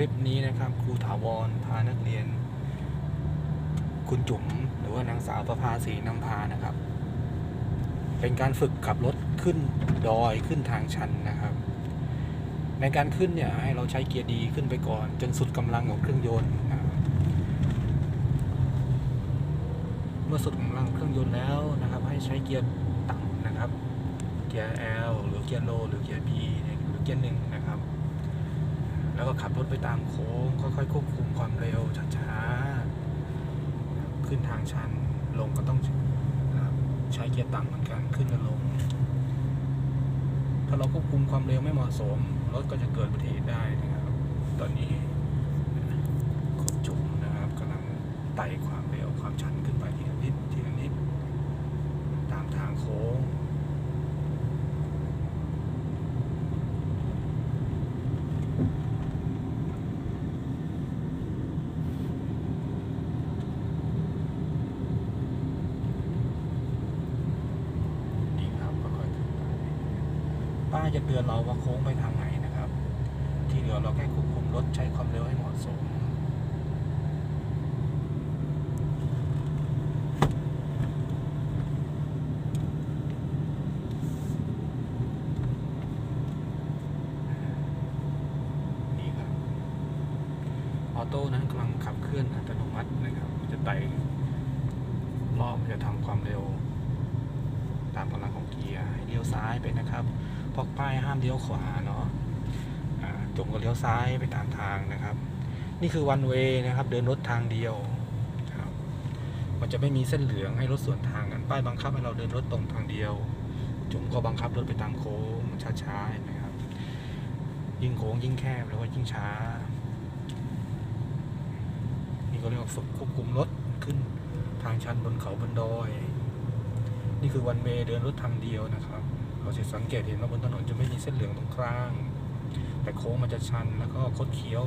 ลิปนี้นะครับครูถาวรพานักเรียน คุณจุ๋มหรือว่านางสาวประภาสีนำพานะครับ เป็นการฝึกขับรถขึ้นดอยขึ้นทางชันนะครับ ในการขึ้นเนี่ยให้เราใช้เกียร์ดีขึ้นไปก่อน จนสุดกำลังของเครื่องยนต์นะครับเมื่อสุดกำลังเครื่องยนต์แล้วนะครับ ให้ใช้เกียร์ต่ำนะครับ เกียร์ L หรือเกียร์ low หรือเกียร์ B หรือเกียร์หนึ่งนะครับ แล้วก็ขับรถไปตามโค้งค่อยๆควบคุมความเร็วช้าๆขึ้นทางชันลงก็ต้องใช้เกียร์ต่ำเหมือนกันขึ้นกับลง ถ้าเราควบคุมความเร็วไม่เหมาะสมรถก็จะเกิดอุบัติเหตุได้นะครับ ตอนนี้คุณจุ๋มนะครับกำลังไต่ความเร็วความชันขึ้นไปทีละนิดทีละนิดตามทางโค้ง ดีครับค่อยๆขึ้นไป ป้ายจะเตือนเราว่าโค้งไปทางไหนนะครับ ที่เหลือเราแค่ควบคุมรถใช้ความเร็วให้เหมาะสมนี่ครับออโต้นั้นกำลังขับเคลื่อนอัตโนมัตินะครับ จะไต่รอบจะทำความเร็ว ตามกำลังของเกียร์ให้เลี้ยวซ้ายไปนะครับ เพราะป้ายห้ามเลี้ยวขวาเนาะอ่าจงก็เลี้ยวซ้ายไปตามทางนะครับ นี่คือวันเวนะครับ เดินรถทางเดียวครับมันจะไม่มีเส้นเหลืองให้รถสวนทางกันป้ายบังคับให้เราเดินรถตรงทางเดียวจุ๋มก็บังคับรถไปตามโค้งช้าๆนไหมครับ ยิ่งโค้งยิ่งแคบแล้วก็ยิ่งช้า นี่ก็เรียกว่าฝึกควบคุมรถขึ้นทางชันบนเขาบนดอย นี่คือวันเวเดินรถทางเดียวนะครับ เราจะสังเกตเห็นว่าบนถนนจะไม่มีเส้นเหลืองตรงกลาง แต่โค้งมันจะชันแล้วก็คดเคี้ยว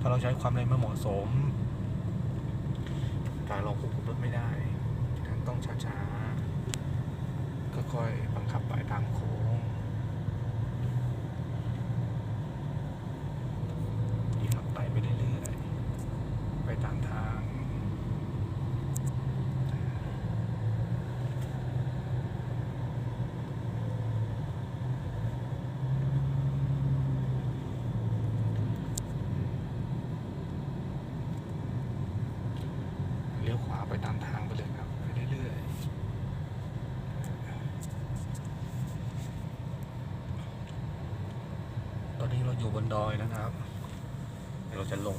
ถ้าเราใช้ความเร็วไม่เหมาะสม การเราควบคุมรถไม่ได้ ต้องช้าๆค่อยๆบังคับไปตามโค้งนี่ครับไต่ไปเรื่อยๆ ไปตามทาง เลี้ยวขวาไปตามทางไปเลยครับ ไปเรื่อยๆ ตอนนี้เราอยู่บนดอยนะครับ เดี๋ยวเราจะลง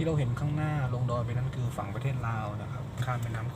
ที่เราเห็นข้างหน้าลงดอยไปนั่นคือฝั่งประเทศลาวนะครับข้ามแม่น้ำ